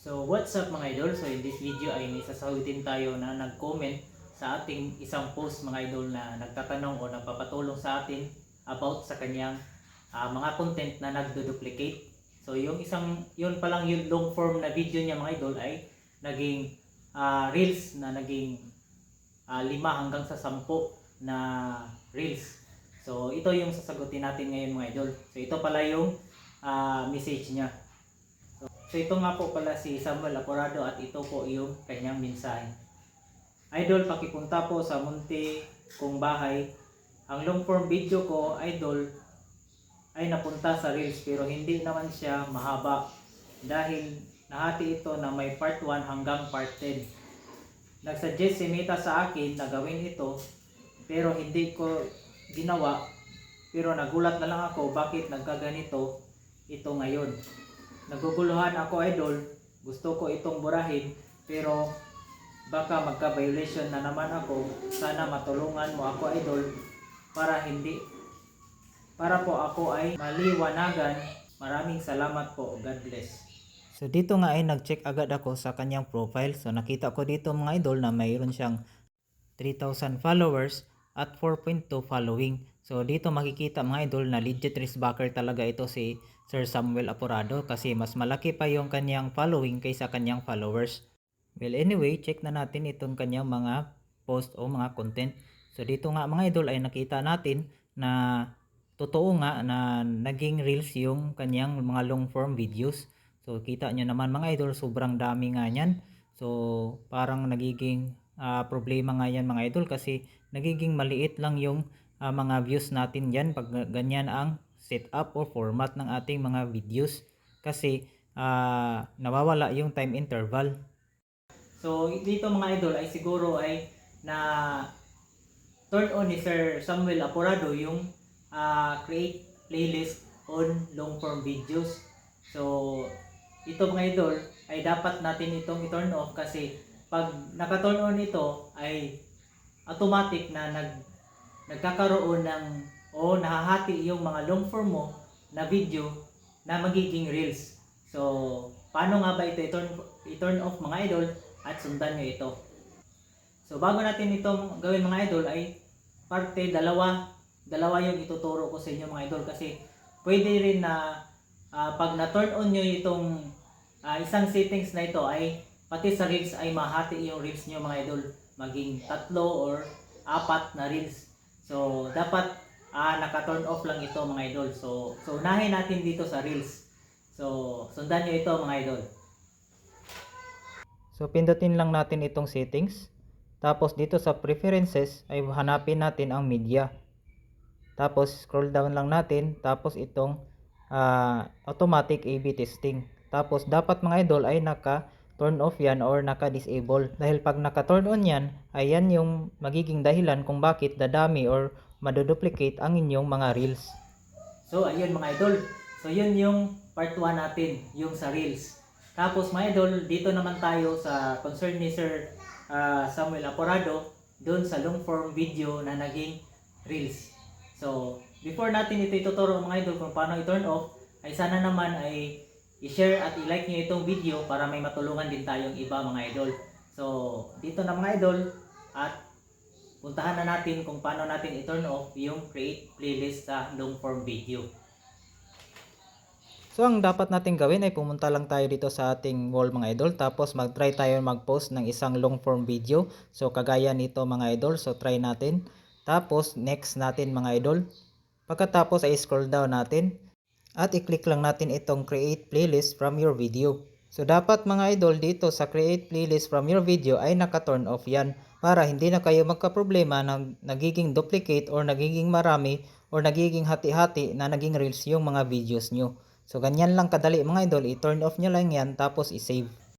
So what's up mga idol? So in this video ay may sasagutin tayo na nag-comment sa ating isang post mga idol na nagtatanong o nagpapatulong sa atin about sa kanyang ah, mga content na nagdo-duplicate. So yung isang yun pa lang yung long form na video niya mga idol ay naging ah, reels na naging ah, lima hanggang sa sampo na reels. So ito yung sasagutin natin ngayon mga idol. So ito pala yung ah, message niya. So ito nga po pala si Samuel Aporado at ito po yung kanyang mensahe. Idol, pakipunta po sa munti kong bahay. Ang long form video ko, idol, ay napunta sa Reels pero hindi naman siya mahaba dahil nahati ito na may part 1 hanggang part 10. Nagsuggest si Mita sa akin na gawin ito pero hindi ko ginawa pero nagulat na lang ako bakit nagkaganito ito ngayon. Naguguluhan ako idol, gusto ko itong burahin pero baka magka-violation na naman ako. Sana matulungan mo ako idol para hindi para po ako ay maliwanagan. Maraming salamat po. God bless. So dito nga ay nag-check agad ako sa kanyang profile. So nakita ko dito mga idol na mayroon siyang 3,000 followers at 4.2 following. So dito makikita mga idol na legit backer talaga ito si Sir Samuel Aporado kasi mas malaki pa yung kanyang following kaysa kanyang followers. Well anyway, check na natin itong kanyang mga post o mga content. So dito nga mga idol ay nakita natin na totoo nga na naging reels yung kanyang mga long form videos. So kita nyo naman mga idol, sobrang dami nga yan. So parang nagiging ah, problema nga yan mga idol kasi nagiging maliit lang yung ah, mga views natin yan pag ganyan ang setup or format ng ating mga videos kasi ah, nawawala yung time interval. So dito mga idol ay siguro ay na turn on ni Sir Samuel Aporado yung ah, create playlist on long form videos. So ito mga idol ay dapat natin itong i-turn off kasi pag naka-turn on ito ay automatic na nag nagkakaroon ng o nahahati yung mga long form mo na video na magiging reels. So, paano nga ba ito i-turn, i-turn off mga idol at sundan nyo ito. So, bago natin itong gawin mga idol ay parte dalawa, dalawa yung ituturo ko sa inyo mga idol kasi pwede rin na ah, pag na-turn on nyo itong ah, isang settings na ito ay pati sa reels ay mahati yung reels nyo mga idol maging tatlo or apat na reels. So, dapat ah naka-turn off lang ito mga idol. So, so unahin natin dito sa reels. So, sundan nyo ito mga idol. So, pindutin lang natin itong settings. Tapos dito sa preferences ay hanapin natin ang media. Tapos scroll down lang natin. Tapos itong ah, automatic A-B testing. Tapos dapat mga idol ay naka turn off yan or naka-disable. Dahil pag naka-turn on yan, ay yan yung magiging dahilan kung bakit dadami or maduduplicate ang inyong mga reels. So, ayun mga idol. So, yun yung part 1 natin, yung sa reels. Tapos mga idol, dito naman tayo sa concern ni Sir ah, Samuel Aporado doon sa long form video na naging reels. So, before natin ito ituturo mga idol kung paano i-turn off, ay sana naman ay i-share at i-like nyo itong video para may matulungan din tayong iba mga idol. So, dito na mga idol at puntahan na natin kung paano natin i-turn off yung create playlist sa long form video. So ang dapat natin gawin ay pumunta lang tayo dito sa ating wall mga idol tapos mag-try tayo mag-post ng isang long form video. So kagaya nito mga idol, so try natin. Tapos next natin mga idol. Pagkatapos ay scroll down natin at i-click lang natin itong create playlist from your video. So dapat mga idol dito sa create playlist from your video ay naka-turn off yan para hindi na kayo magka-problema na nagiging duplicate or nagiging marami or nagiging hati-hati na naging reels yung mga videos nyo. So ganyan lang kadali mga idol, i-turn off nyo lang yan tapos i-save.